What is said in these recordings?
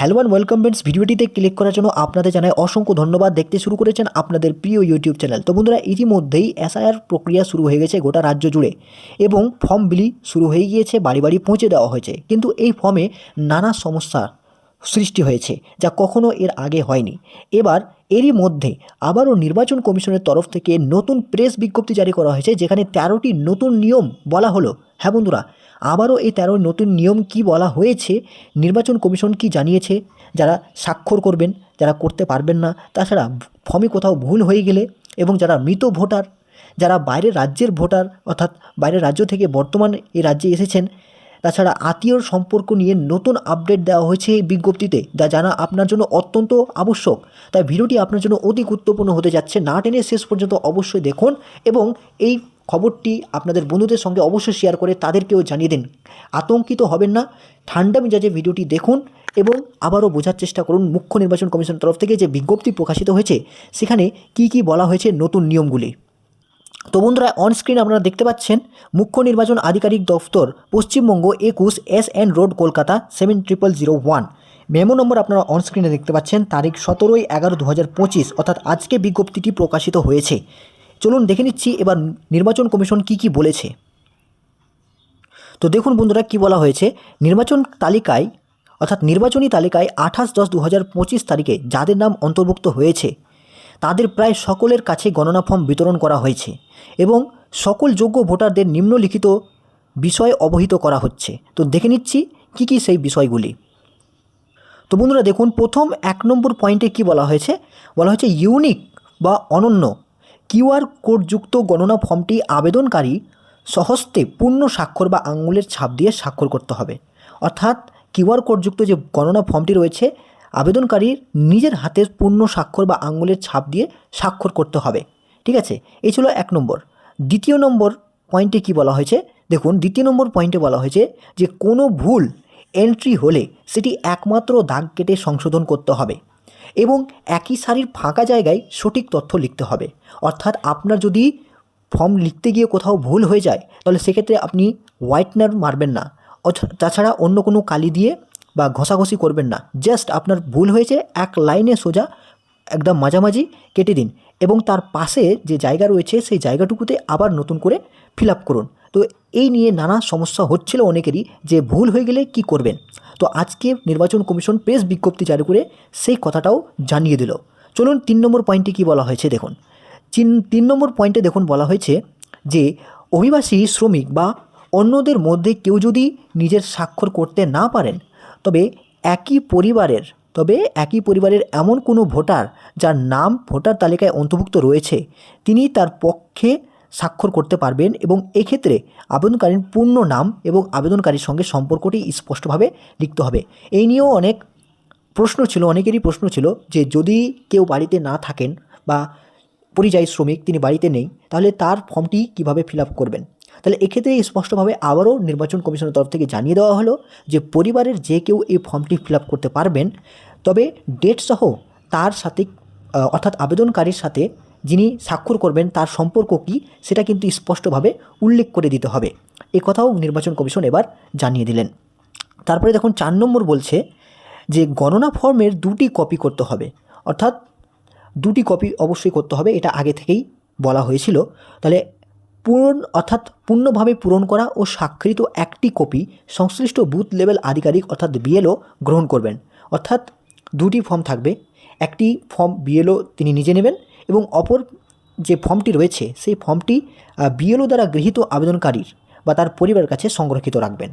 Hello and welcome friends ভিডিওটিতে click করার জন্য আপনাদের জানায় অসংখ্য ধন্যবাদ। দেখতে শুরু করেছেন আপনাদের প্রিয় ইউটিউব চ্যানেল তো বন্ধুরা, ইতিমধ্যেই এসআইআর প্রক্রিয়া শুরু হয়ে গেছে গোটা রাজ্য জুড়ে এবং ফর্ম বিলি শুরু হয়ে গিয়েছে, বাড়ি বাড়ি পৌঁছে দেওয়া হয়েছে। কিন্তু এই ফর্মে নানা সমস্যা সৃষ্টি হয়েছে, যা কখনো এর আগে হয়নি। এবার এরই মধ্যে আবারও নির্বাচন কমিশনের তরফ থেকে নতুন প্রেস বিজ্ঞপ্তি জারি করা হয়েছে, যেখানে তেরোটি নতুন নিয়ম বলা হলো। হ্যাঁ বন্ধুরা, আবারও এই তেরো নতুন নিয়ম কি বলা হয়েছে, নির্বাচন কমিশন কি জানিয়েছে, যারা স্বাক্ষর করবেন, যারা করতে পারবেন না, তাছাড়া ফর্মে কোথাও ভুল হয়ে গেলে এবং যারা মৃত ভোটার, যারা বাইরের রাজ্যের ভোটার, অর্থাৎ বাইরের রাজ্য থেকে বর্তমান এই রাজ্যে এসেছেন তাছাড়া আত্মীয়র সম্পর্ক নিয়ে নতুন আপডেট দেওয়া হয়েছে এই বিজ্ঞপ্তিতে, যা জানা আপনার জন্য অত্যন্ত আবশ্যক। তাই ভিডিওটি আপনার জন্য অতি গুরুত্বপূর্ণ হতে যাচ্ছে। না টেনে শেষ পর্যন্ত অবশ্যই দেখুন এবং এই খবরটি আপনাদের বন্ধুদের সঙ্গে অবশ্যই শেয়ার করে তাদেরকেও জানিয়ে দিন। আতঙ্কিত হবেন না, ঠান্ডা মেজাজে ভিডিওটি দেখুন এবং আবারও বোঝার চেষ্টা করুন মুখ্য নির্বাচন কমিশনের তরফ থেকে যে বিজ্ঞপ্তি প্রকাশিত হয়েছে, সেখানে কি কি বলা হয়েছে নতুন নিয়মগুলি। তো বন্ধুরা অন স্ক্রিন আপনারা দেখতে পাচ্ছেন, মুখ্য নির্বাচন আধিকারিক দফতর, পশ্চিমবঙ্গ একুশ S N road Kolkata seven triple zero one memo number আপনারা অনস্ক্রিনে দেখতে পাচ্ছেন, তারিখ সতেরোই এগারো দু হাজার পঁচিশ, অর্থাৎ আজকে বিজ্ঞপ্তিটি প্রকাশিত হয়েছে। চলুন দেখে নিচ্ছি, এবার নির্বাচন কমিশন কি কি বলেছে। তো দেখুন বন্ধুরা, কি বলা হয়েছে, নির্বাচন তালিকায়, অর্থাৎ নির্বাচনী তালিকায় আঠাশ দশ দু হাজার পঁচিশ তারিখে যাদের নাম অন্তর্ভুক্ত হয়েছে, তাদের প্রায় সকলের কাছে গণনা ফর্ম বিতরণ করা হয়েছে। এবং সকল যোগ্য ভোটারদের নিম্নলিখিত বিষয় অবহিত করা হচ্ছে। তো দেখে নিচ্ছি কি কি সেই বিষয়গুলি। তো বন্ধুরা দেখুন, প্রথম এক নম্বর পয়েন্টে কি বলা হয়েছে? বলা হয়েছে ইউনিক বা অনন্য কিউআর কোডযুক্ত গণনা ফর্মটি আবেদনকারী সহস্তে পূর্ণ স্বাক্ষর বা আঙুলের ছাপ দিয়ে স্বাক্ষর করতে হবে। অর্থাৎ কিউআর কোডযুক্ত যে গণনা ফর্মটি রয়েছে, আবেদনকারীর নিজের হাতের পূর্ণ স্বাক্ষর বা আঙুলের ছাপ দিয়ে স্বাক্ষর করতে হবে। ঠিক আছে? এই ছিল এক নম্বর। দ্বিতীয় নম্বর পয়েন্টে কি বলা হয়েছে? দেখুন, দ্বিতীয় নম্বর পয়েন্টে বলা হয়েছে যে কোনো ভুল এন্ট্রি হলে সেটি একমাত্র দাগ কেটে সংশোধন করতে হবে এবং একই সারির ফাঁকা জায়গায় সঠিক তথ্য লিখতে হবে। অর্থাৎ আপনার যদি ফর্ম লিখতে গিয়ে কোথাও ভুল হয়ে যায়, তাহলে সেক্ষেত্রে আপনি হোয়াইটনার মারবেন না। তাছাড়া অন্য কোনো কালি দিয়ে বা ঘষাঘষি করবেন না। জাস্ট আপনার ভুল হয়েছে, এক লাইনে সোজা একদম মাঝামাঝি কেটে দিন। এবং তার পাশে যে জায়গা রয়েছে, সেই জায়গাটুকুতে আবার নতুন করে ফিল করুন। তো এই নিয়ে নানা সমস্যা হচ্ছিল অনেকেরই যে ভুল হয়ে গেলে কি করবেন? তো আজকে নির্বাচন কমিশন প্রেস বিজ্ঞপ্তি জারি করে সেই কথাটাও জানিয়ে দিল। চলুন তিন নম্বর পয়েন্টে কি বলা হয়েছে দেখুন। তিন নম্বর পয়েন্টে দেখুন বলা হয়েছে যে অভিবাসী, শ্রমিক বা অন্যদের মধ্যে কেউ যদি নিজের স্বাক্ষর করতে না পারেন, তবে একই পরিবারের তবে একই পরিবারের এমন কোনো ভোটার যার নাম ভোটার তালিকায় অন্তর্ভুক্ত রয়েছে, তিনি তার পক্ষে স্বাক্ষর করতে পারবেন এবং এক্ষেত্রে আবেদনকারীর পূর্ণ নাম এবং আবেদনকারীর সঙ্গে সম্পর্কটি স্পষ্টভাবে লিখতে হবে। এই নিয়েও অনেক প্রশ্ন ছিল, অনেকেরই প্রশ্ন ছিল যে যদি কেউ বাড়িতে না থাকেন বা পরিযায়ী শ্রমিক তিনি বাড়িতে নেই, তাহলে তার ফর্মটি কীভাবে ফিল আপ করবেন? তাহলে এক্ষেত্রে স্পষ্টভাবে আবারও নির্বাচন কমিশনের তরফ থেকে জানিয়ে দেওয়া হলো যে পরিবারের যে কেউ এই ফর্মটি ফিল আপ করতে পারবেন তবে ডেট সহ তার সাথে অর্থাৎ আবেদনকারীর সাথে যিনি স্বাক্ষর করবেন তার সম্পর্ক কী সেটা কিন্তু স্পষ্টভাবে উল্লেখ করে দিতে হবে। এ কথাও নির্বাচন কমিশন এবার জানিয়ে দিলেন। তারপরে দেখুন, চার নম্বর বলছে যে গণনা ফর্মের দুটি কপি করতে হবে। অর্থাৎ দুটি কপি অবশ্যই করতে হবে, এটা আগে থেকেই বলা হয়েছিল। তাহলে পূরণ, অর্থাৎ পূর্ণভাবে পূরণ করা ও স্বাক্ষরিত একটি কপি সংশ্লিষ্ট বুথ লেভেল আধিকারিক, অর্থাৎ বিএলও গ্রহণ করবেন। অর্থাৎ দুটি ফর্ম থাকবে। একটি ফর্ম বিএলও তিনি নিজে নেবেন এবং অপর যে ফর্মটি রয়েছে, সেই ফর্মটি বিএলও দ্বারা গৃহীত আবেদনকারীর বা তার পরিবারের কাছে সংরক্ষিত রাখবেন।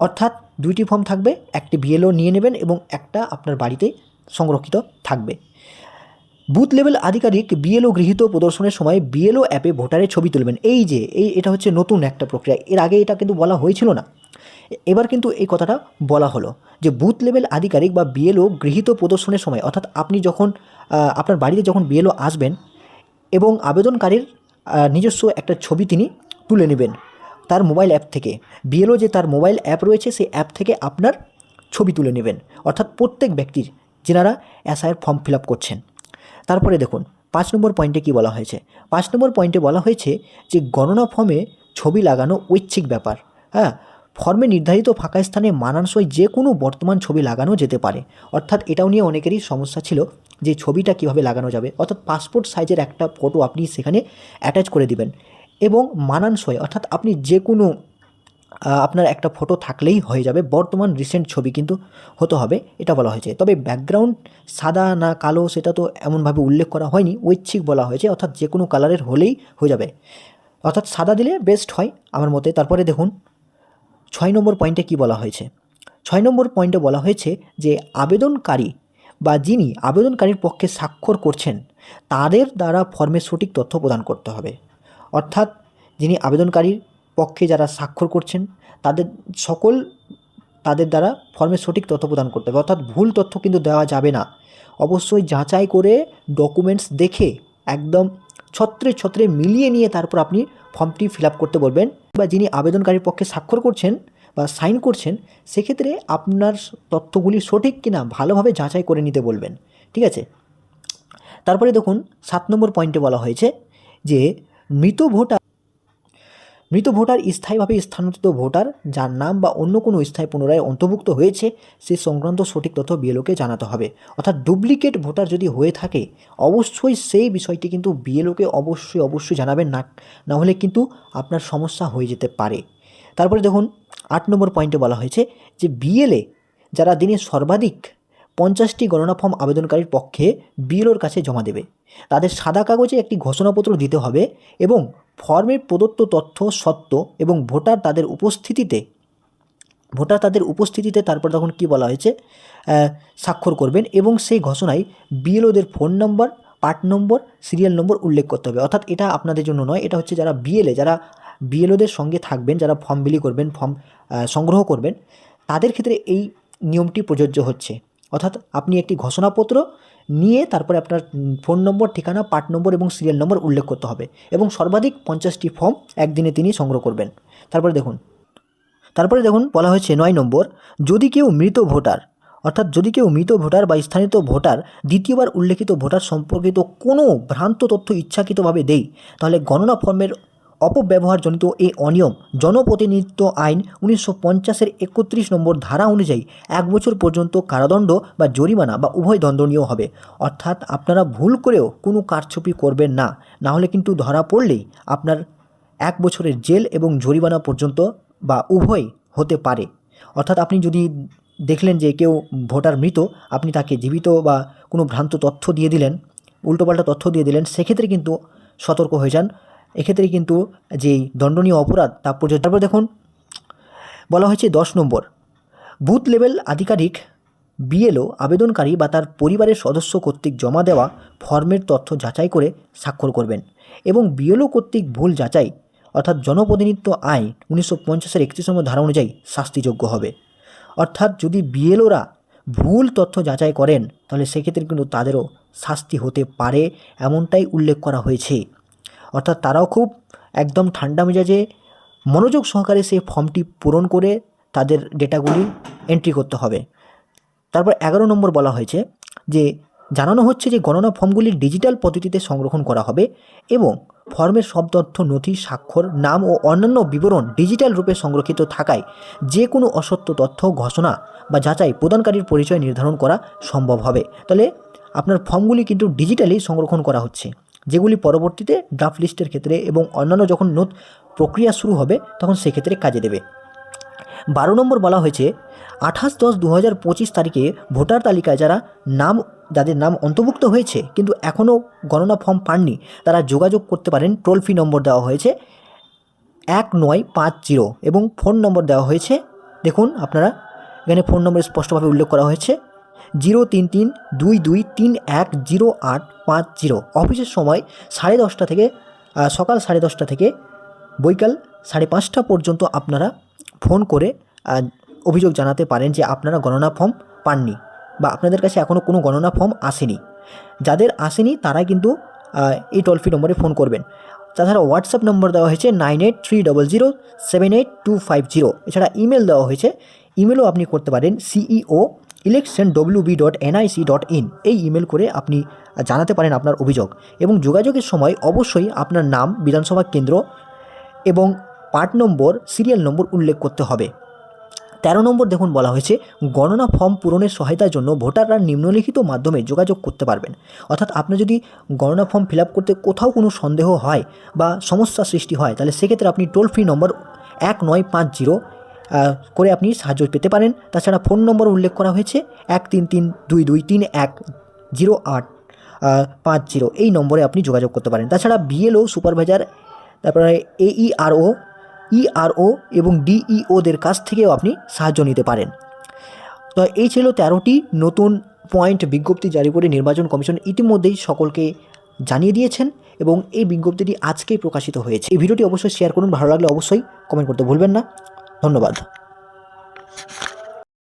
অর্থাৎ দুইটি ফর্ম থাকবে, একটি বিএলও নিয়ে নেবেন এবং একটা আপনার বাড়িতে সংরক্ষিত থাকবে। বুথ লেভেল আধিকারিক বিএলও গৃহীত প্রদর্শনের সময় বিএলও অ্যাপে ভোটারের ছবি তুলবেন। এই যে, এই, এটা হচ্ছে নতুন একটা প্রক্রিয়া। এর আগে এটা কিন্তু বলা হয়েছিল না। এবার কিন্তু এই কথাটা বলা হলো যে বুথ লেভেল আধিকারিক বা বিএলও গৃহীত প্রদর্শনের সময়, অর্থাৎ আপনি যখন আপনার বাড়িতে যখন বিএলও আসবেন এবং আবেদনকারীর নিজস্ব একটা ছবি তিনি তুলে নেবেন তার মোবাইল অ্যাপ থেকে। বিএলও যে তার মোবাইল অ্যাপ রয়েছে সেই অ্যাপ থেকে আপনার ছবি তুলে নেবেন। অর্থাৎ প্রত্যেক ব্যক্তির যেনারা এসআইয়ের ফর্ম ফিল করছেন। তারপরে দেখুন, পাঁচ নম্বর পয়েন্টে কি বলা হয়েছে? পাঁচ নম্বর পয়েন্টে বলা হয়েছে যে গণনা ফর্মে ছবি লাগানো ঐচ্ছিক ব্যাপার। হ্যাঁ ফর্মে নির্ধারিত ফাঁকা স্থানে মানানসই যে কোনো বর্তমান ছবি লাগানো যেতে পারে। অর্থাৎ এটাও নিয়ে অনেকেরই সমস্যা ছিল যে ছবিটা কীভাবে লাগানো যাবে। অর্থাৎ পাসপোর্ট সাইজের একটা ফটো আপনি সেখানে অ্যাটাচ করে দিবেন এবং মানানসই, অর্থাৎ আপনি যে কোনো আপনার একটা ফটো থাকলেই হয়ে যাবে বর্তমান রিসেন্ট ছবি কিন্তু হতে হবে, এটা বলা হয়েছে। তবে ব্যাকগ্রাউন্ড সাদা না কালো সেটা তো এমনভাবে উল্লেখ করা হয়নি, ঐচ্ছিক বলা হয়েছে, অর্থাৎ যে কোনো কালারের হলেই হয়ে যাবে। অর্থাৎ সাদা দিলে বেস্ট হয় আমার মতে। তারপরে দেখুন ছয় নম্বর পয়েন্টে কি বলা হয়েছে? ছয় নম্বর পয়েন্টে বলা হয়েছে যে আবেদনকারী বা যিনি আবেদনকারীর পক্ষে স্বাক্ষর করছেন, তাদের দ্বারা ফর্মের সঠিক তথ্য প্রদান করতে হবে। অর্থাৎ যিনি আবেদনকারীর পক্ষে যারা স্বাক্ষর করছেন, তাদের সকল, তাদের দ্বারা ফর্মের সঠিক তথ্য প্রদান করতে হবে। অর্থাৎ ভুল তথ্য কিন্তু দেওয়া যাবে না। অবশ্যই যাচাই করে ডকুমেন্টস দেখে একদম ছত্রে ছত্রে মিলিয়ে নিয়ে তারপর আপনি ফর্মটি ফিল করতে বলবেন বা যিনি আবেদনকারীর পক্ষে স্বাক্ষর করছেন বা সাইন করছেন, সেক্ষেত্রে আপনার তথ্যগুলি সঠিক কিনা ভালোভাবে যাচাই করে নিতে বলবেন। ঠিক আছে? তারপরে দেখুন, সাত নম্বর পয়েন্টে বলা হয়েছে যে, মৃত ভোটার মৃত ভোটার স্থায়ীভাবে স্থানান্তরিত ভোটার, যার নাম বা অন্য কোনো স্থায়ী পুনরায় অন্তর্ভুক্ত হয়েছে, সে সংক্রান্ত সঠিক তথ্য বিএলওকে জানাতে হবে। অর্থাৎ ডুপ্লিকেট ভোটার যদি হয়ে থাকে, অবশ্যই সেই বিষয়টি কিন্তু বিএলওকে অবশ্যই অবশ্যই জানাবেন না না হলে কিন্তু আপনার সমস্যা হয়ে যেতে পারে। তারপরে দেখুন, আট নম্বর পয়েন্টে বলা হয়েছে যে বিএলএ যারা দিনে সর্বাধিক পঞ্চাশটি গণনা ফর্ম আবেদনকারীর পক্ষে বিএলওর কাছে জমা দেবে। তাদের সাদা কাগজে একটি ঘোষণাপত্র দিতে হবে এবং ফর্মের প্রদত্ত তথ্য, সত্য এবং ভোটার তাদের উপস্থিতিতে, ভোটার তাদের উপস্থিতিতে তারপর তখন কি বলা হয়েছে স্বাক্ষর করবেন এবং সেই ঘোষণায় বিএলওদের phone number, part number, serial number উল্লেখ করতে হবে। অর্থাৎ এটা আপনাদের জন্য নয়, এটা হচ্ছে যারা বিএলএ, যারা বিএলওদের সঙ্গে থাকবেন, যারা ফর্ম বিলি করবেন, ফর্ম সংগ্রহ করবেন, তাদের ক্ষেত্রে এই নিয়মটি প্রযোজ্য হচ্ছে। অর্থাৎ আপনি একটি ঘোষণাপত্র নিয়ে তারপরে আপনার ফোন নম্বর, ঠিকানা পার্ট নম্বর এবং সিরিয়াল নম্বর উল্লেখ করতে হবে এবং সর্বাধিক পঞ্চাশটি ফর্ম একদিনে তিনি সংগ্রহ করবেন। তারপরে দেখুন। তারপরে দেখুন, বলা হয়েছে নয় নম্বর, যদি কেউ মৃত ভোটার, অর্থাৎ যদি কেউ মৃত ভোটার বা স্থানিত ভোটার দ্বিতীয়বার উল্লেখিত ভোটার সম্পর্কিত কোনো ভ্রান্ত তথ্য ইচ্ছাকৃতভাবে দেয় তাহলে গণনা ফর্মের অপব্যবহারজনিত এই অনিয়ম জনপ্রতিনিধিত্ব আইন উনিশশো পঞ্চাশের একত্রিশ নম্বর ধারা অনুযায়ী এক বছর পর্যন্ত কারাদণ্ড বা জরিমানা বা উভয় দণ্ডনীয় হবে। অর্থাৎ আপনারা ভুল করেও কোনো কারছুপি করবেন না। না হলে কিন্তু ধরা পড়লেই আপনার এক বছরের জেল এবং জরিমানা পর্যন্ত বা উভয় হতে পারে। অর্থাৎ আপনি যদি দেখলেন যে কেউ ভোটার মৃত, আপনি তাকে জীবিত বা কোনো ভ্রান্ত তথ্য দিয়ে দিলেন, উল্টোপাল্টা তথ্য দিয়ে দিলেন, সেক্ষেত্রে কিন্তু সতর্ক হয়ে যান। এক্ষেত্রে কিন্তু যেই দণ্ডনীয় অপরাধ, তা প্রযোজ্য তারপর দেখুন, বলা হয়েছে দশ নম্বর। বুথ লেভেল আধিকারিক বিএলও আবেদনকারী বা তার পরিবারের সদস্য কর্তৃক জমা দেওয়া ফর্মের তথ্য যাচাই করে স্বাক্ষর করবেন এবং বিএলও কর্তৃক ভুল যাচাই অর্থাৎ জনপ্রতিনিধিত্ব আইন উনিশশো পঞ্চাশের একত্রিশ নম্বর ধারা অনুযায়ী শাস্তিযোগ্য হবে। অর্থাৎ যদি বিএলওরা ভুল তথ্য যাচাই করেন, তাহলে সেক্ষেত্রে কিন্তু তাদেরও শাস্তি হতে পারে, এমনটাই উল্লেখ করা হয়েছে। অর্থাৎ তারাও খুব একদম ঠান্ডা মেজাজে মনোযোগ সহকারে সেই ফর্মটি পূরণ করে তাদের ডেটাগুলি এন্ট্রি করতে হবে। তারপর এগারো নম্বর বলা হয়েছে যে, জানানো হচ্ছে যে গণনা ফর্মগুলি ডিজিটাল পদ্ধতিতে সংরক্ষণ করা হবে এবং ফর্মের সব তথ্য, নথি, স্বাক্ষর, নাম ও অন্যান্য বিবরণ ডিজিটাল রূপে সংরক্ষিত থাকায় যে কোনো অসত্য তথ্য, ঘোষণা বা যাচাই প্রদানকারীর পরিচয় নির্ধারণ করা সম্ভব হবে। তাহলে আপনার ফর্মগুলি কিন্তু ডিজিটালি সংরক্ষণ করা হচ্ছে। যেগুলি পরবর্তীতে ড্রাফট লিস্টের ক্ষেত্রে এবং অন্যান্য যখন নোট প্রক্রিয়া শুরু হবে, তখন সেক্ষেত্রে কাজে দেবে। বারো নম্বর বলা হয়েছে, আঠাশ দশ দু হাজার পঁচিশ তারিখে ভোটার তালিকায় যারা নাম, যাদের নাম অন্তর্ভুক্ত হয়েছে, কিন্তু এখনও গণনা ফর্ম পাননি, তারা যোগাযোগ করতে পারেন টোল ফ্রি নম্বর দেওয়া হয়েছে এক নয় পাঁচ জিরো এবং ফোন নম্বর দেওয়া হয়েছে, দেখুন আপনারা, এখানে ফোন নম্বর স্পষ্টভাবে উল্লেখ করা হয়েছে। জিরো তিন তিন দুই দুই তিন এক জিরো আট পাঁচ জিরো। অফিসের সময় সাড়ে দশটা থেকে সকাল সাড়ে দশটা থেকে বৈকাল সাড়ে পাঁচটা পর্যন্ত আপনারা ফোন করে অভিযোগ জানাতে পারেন যে আপনারা গণনা ফর্ম পাননি বা আপনাদের কাছে এখনও কোনো গণনা ফর্ম আসেনি। যাদের আসেনি তারা কিন্তু এই টোল ফ্রি নম্বরে ফোন করবেন। তাছাড়া হোয়াটসঅ্যাপ নম্বর দেওয়া হয়েছে nine eight three double zero seven eight two five zero. এছাড়া ইমেল দেওয়া হয়েছে ইমেলও আপনি করতে পারেন CEO election W B dot NIC dot in এই ইমেল করে আপনি জানাতে পারেন আপনার অভিযোগ এবং যোগাযোগের সময় অবশ্যই আপনার নাম, বিধানসভা কেন্দ্র এবং পার্ট নম্বর সিরিয়াল নম্বর উল্লেখ করতে হবে। তেরো নম্বর দেখুন বলা হয়েছে, গণনা ফর্ম পূরণের সহায়তার জন্য ভোটাররা নিম্নলিখিত মাধ্যমে যোগাযোগ করতে পারবেন। অর্থাৎ আপনি যদি গণনা ফর্ম ফিল করতে কোথাও কোনো সন্দেহ হয় বা সমস্যা সৃষ্টি হয়, তাহলে সেক্ষেত্রে আপনি টোল ফ্রি নম্বর এক নয় পাঁচ জিরো করে আপনি সাহায্য পেতে পারেন। তাছাড়া ফোন নম্বর উল্লেখ করা হয়েছে এক তিন তিন দুই দুই তিন এক জিরো আট পাঁচ জিরো। এই নম্বরে আপনি যোগাযোগ করতে পারেন। তাছাড়া বিএলও সুপারভাইজার, তারপরে এইআরও ইআরও এবং ডিইওদের কাছ থেকেও আপনি সাহায্য নিতে পারেন। তো এই ছিল তেরোটি নতুন পয়েন্ট বিজ্ঞপ্তি জারি করে নির্বাচন কমিশন ইতিমধ্যেই সকলকে জানিয়ে দিয়েছেন এবং এই বিজ্ঞপ্তিটি আজকেই প্রকাশিত হয়েছে। এই ভিডিওটি অবশ্যই শেয়ার করুন। ভালো লাগলে অবশ্যই কমেন্ট করতে ভুলবেন না। ধন্যবাদ